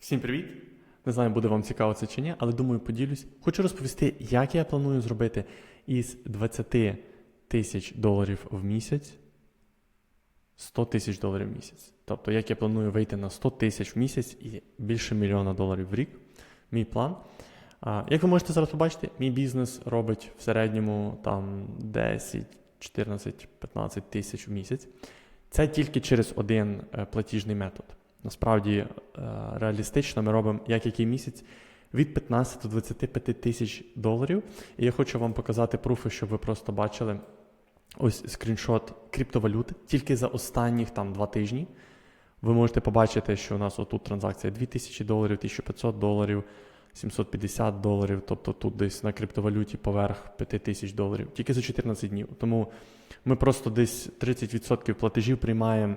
Всім привіт! Не знаю, буде вам цікаво це чи ні, але думаю, поділюсь. Хочу розповісти, як я планую зробити із 20 тисяч доларів в місяць 100 тисяч доларів в місяць. Тобто, як я планую вийти на 100 тисяч в місяць і більше мільйона доларів в рік. Мій план. Як ви можете зараз побачити, мій бізнес робить в середньому там 10, 14, 15 тисяч в місяць. Це тільки через один е, платіжний метод. Насправді, е, реалістично ми робимо як який місяць від 15 до 25 тисяч доларів. І я хочу вам показати пруфи, щоб ви просто бачили ось скріншот криптовалюти тільки за останніх там два тижні. Ви можете побачити, що у нас отут транзакція 2000 доларів, 1500 доларів, 750 доларів, тобто тут десь на криптовалюті поверх 5000 доларів, тільки за 14 днів. Тому ми просто десь 30% платежів приймаємо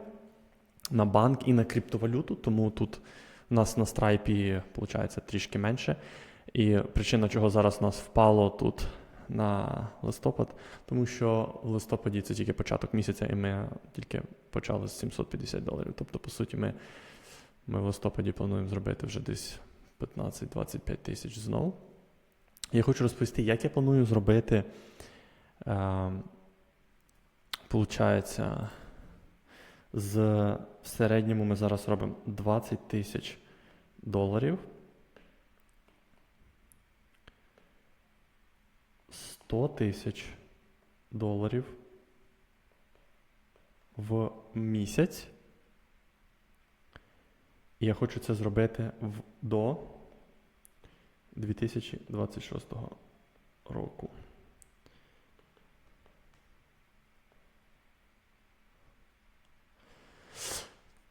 на банк і на криптовалюту, тому тут у нас на страйпі виходить трішки менше. І причина, чого зараз у нас впало тут на листопад, тому що в листопаді це тільки початок місяця, і ми тільки почали з 750 доларів. Тобто, по суті, ми, ми в листопаді плануємо зробити вже десь 15-25 тисяч знову. Я хочу розповісти, як я планую зробити. Е, Получається, з в середньому ми зараз робимо 20 тисяч доларів. 100 тисяч доларів в місяць. І я хочу це зробити в, до 2026 року.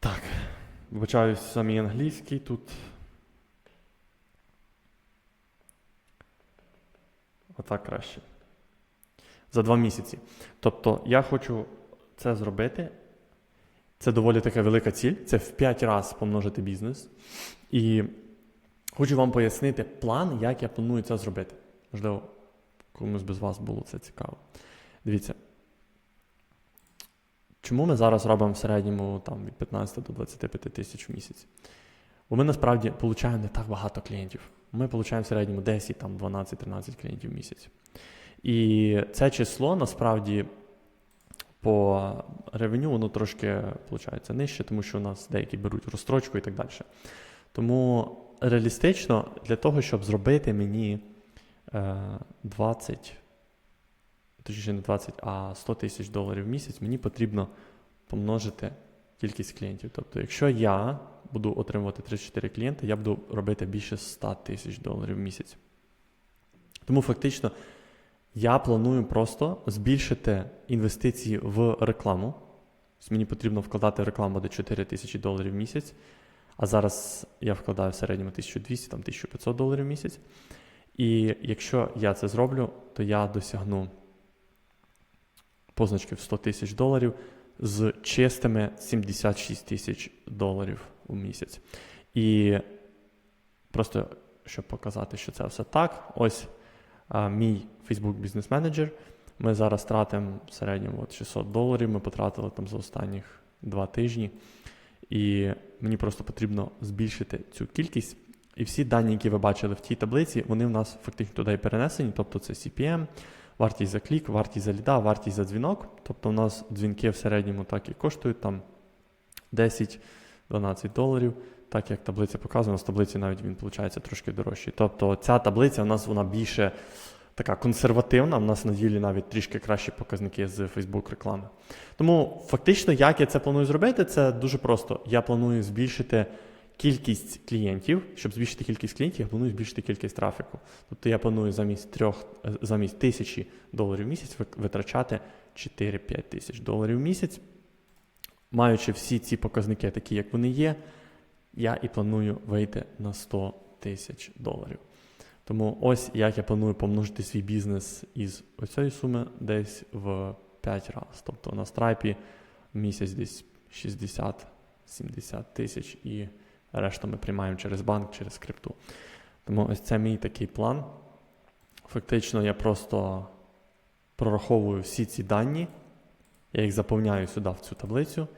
Так, вибачаюсь самі англійський тут. Отак краще. За два місяці. Тобто я хочу це зробити. Це доволі така велика ціль. Це в 5 разів помножити бізнес. І хочу вам пояснити план, як я планую це зробити. Можливо, комусь без вас було це цікаво. Дивіться. Чому ми зараз робимо в середньому там, від 15 до 25 тисяч в місяць? Бо ми насправді отримуємо не так багато клієнтів. Ми отримуємо в середньому 10, там, 12-13 клієнтів в місяць. І це число насправді по ревеню воно трошки виходить нижче, тому що у нас деякі беруть розстрочку і так далі. Тому реалістично для того, щоб зробити мені е, 20, точніше не 20, а 100 тисяч доларів в місяць, мені потрібно помножити кількість клієнтів. Тобто, якщо я буду отримувати 34 клієнти, я буду робити більше 100 тисяч доларів в місяць. Тому фактично я планую просто збільшити інвестиції в рекламу. Мені потрібно вкладати в рекламу до 4 тисячі доларів в місяць. А зараз я вкладаю в середньому 1200, там 1500 доларів в місяць. І якщо я це зроблю, то я досягну позначки в 100 тисяч доларів з чистими 76 тисяч доларів у місяць. І просто щоб показати, що це все так, ось а, мій Facebook Business Manager. Ми зараз тратимо в середньому от 600 доларів. Ми потратили там за останніх два тижні. І мені просто потрібно збільшити цю кількість. І всі дані, які ви бачили в тій таблиці, вони в нас фактично туди перенесені. Тобто це CPM, вартість за клік, вартість за ліда, вартість за дзвінок. Тобто у нас дзвінки в середньому так і коштують там 10-12 доларів. Так як таблиця показує, у нас таблиці навіть він виходить трошки дорожчий. Тобто ця таблиця у нас вона більше така консервативна, в нас на ділі навіть трішки кращі показники з Facebook реклами. Тому фактично, як я це планую зробити, це дуже просто. Я планую збільшити кількість клієнтів. Щоб збільшити кількість клієнтів, я планую збільшити кількість трафіку. Тобто я планую замість трьох, е, замість тисячі доларів в місяць витрачати 4-5 тисяч доларів в місяць. Маючи всі ці показники, такі як вони є, я і планую вийти на 100 тисяч доларів. Тому ось як я планую помножити свій бізнес із оцієї суми десь в 5 разів. Тобто на страйпі місяць десь 60-70 тисяч і решту ми приймаємо через банк, через крипту. Тому ось це мій такий план. Фактично, я просто прораховую всі ці дані, я їх заповняю сюди в цю таблицю,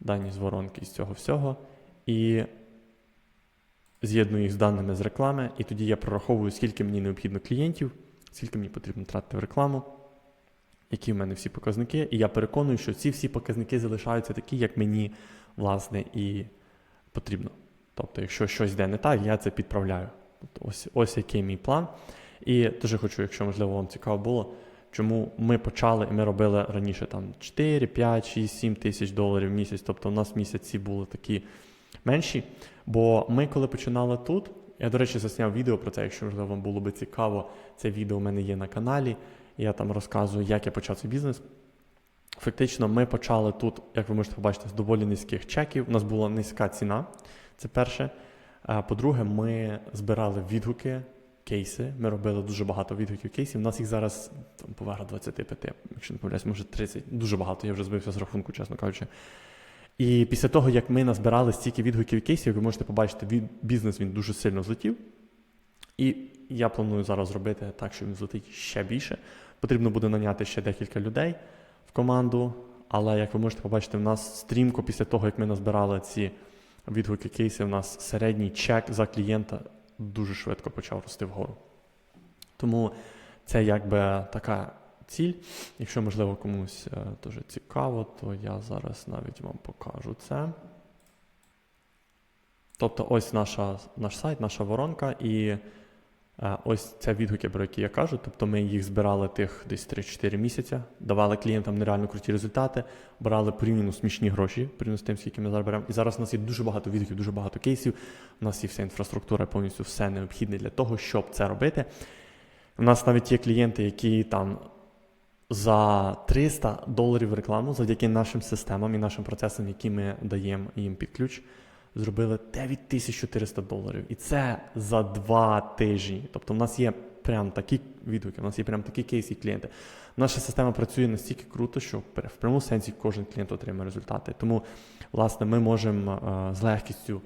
дані з воронки з цього всього. І з'єдную їх з даними з реклами, і тоді я прораховую, скільки мені необхідно клієнтів, скільки мені потрібно тратити в рекламу, які в мене всі показники. І я переконую, що ці всі показники залишаються такі, як мені, власне, і потрібно. Тобто, якщо щось йде не так, я це підправляю. Тобто ось, ось який мій план. І дуже хочу, якщо можливо вам цікаво було, чому ми почали і ми робили раніше там 4, 5, 6, 7 тисяч доларів в місяць. Тобто у нас місяці були такі менші. Бо ми, коли починали тут, я, до речі, засняв відео про це, якщо можливо вам було би цікаво, це відео у мене є на каналі. Я там розказую, як я почав цей бізнес. Фактично, ми почали тут, як ви можете побачити, з доволі низьких чеків. У нас була низька ціна. Це перше. А По-друге, ми збирали відгуки, кейси. Ми робили дуже багато відгуків кейсів. У нас їх зараз там поверх 25, якщо не помиляюсь, може 30. Дуже багато. Я вже збився з рахунку, чесно кажучи. І після того, як ми назбирали стільки відгуків кейсів, ви можете побачити, від, бізнес він дуже сильно злетів. І я планую зараз зробити так, щоб він злетить ще більше. Потрібно буде наняти ще декілька людей в команду. Але як ви можете побачити, в нас стрімко після того, як ми назбирали ці відгуки кейси, у нас середній чек за клієнта дуже швидко почав рости вгору. Тому це якби така ціль. Якщо, можливо, комусь дуже цікаво, то я зараз навіть вам покажу це. Тобто, ось наша, наш сайт, наша воронка, і ось це відгуки, про які я кажу. Тобто ми їх збирали тих десь 3-4 місяці, давали клієнтам нереально круті результати, брали порівняно смішні гроші, порівняно з тим, скільки ми зараз беремо. І зараз у нас є дуже багато відгуків, дуже багато кейсів. У нас є вся інфраструктура, повністю все необхідне для того, щоб це робити. У нас навіть є клієнти, які там за 300 доларів рекламу завдяки нашим системам і нашим процесам, які ми даємо їм під ключ, зробили 9400 доларів. І це за два тижні. Тобто, в нас є прям такі відгуки, у нас є прям такі кейси клієнти. Наша система працює настільки круто, що в прямому сенсі кожен клієнт отримує результати. Тому, власне, ми можемо е, з легкістю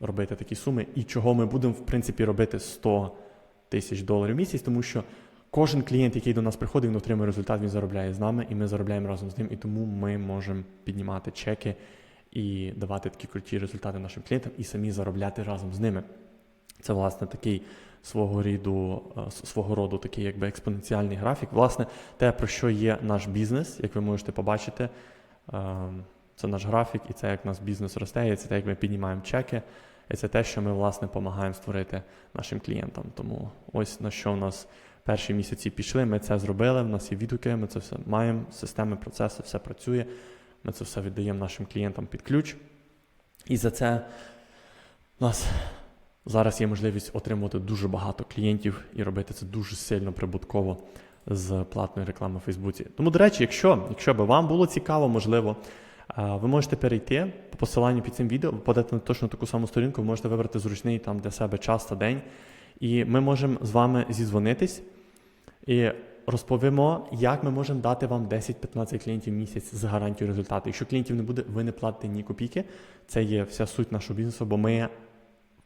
робити такі суми, і чого ми будемо, в принципі, робити 100 тисяч доларів в місяць, тому що кожен клієнт, який до нас приходить, він отримує результат, він заробляє з нами, і ми заробляємо разом з ним. І тому ми можемо піднімати чеки і давати такі круті результати нашим клієнтам і самі заробляти разом з ними. Це, власне, такий свого роду, свого роду такий якби експоненціальний графік. Власне, те, про що є наш бізнес, як ви можете побачити, ем, це наш графік, і це як наш бізнес росте, і це те, як ми піднімаємо чеки. І це те, що ми, власне, допомагаємо створити нашим клієнтам. Тому ось на що в нас перші місяці пішли, ми це зробили, в нас є відгуки, ми це все маємо, системи, процеси, все працює. Ми це все віддаємо нашим клієнтам під ключ. І за це у нас зараз є можливість отримувати дуже багато клієнтів і робити це дуже сильно прибутково з платної реклами в Фейсбуці. Тому, до речі, якщо, якщо би вам було цікаво, можливо. Ви можете перейти по посиланню під цим відео, попадете на точно таку саму сторінку, ви можете вибрати зручний там для себе час та день. І ми можемо з вами зізвонитись і розповімо, як ми можемо дати вам 10-15 клієнтів в місяць з гарантією результату. Якщо клієнтів не буде, ви не платите ні копійки. Це є вся суть нашого бізнесу, бо ми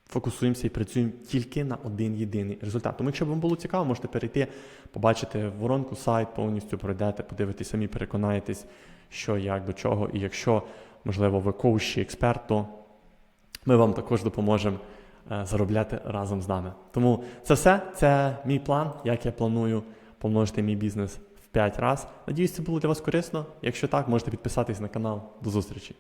фокусуємося і працюємо тільки на один єдиний результат. Тому, якщо вам було цікаво, можете перейти, побачити воронку, сайт, повністю пройдете, подивитись, самі переконаєтесь що, як, до чого. І якщо, можливо, ви коуч чи експерт, то ми вам також допоможемо е, заробляти разом з нами. Тому це все, це мій план, як я планую помножити мій бізнес в 5 раз. Надіюсь, це було для вас корисно. Якщо так, можете підписатись на канал. До зустрічі!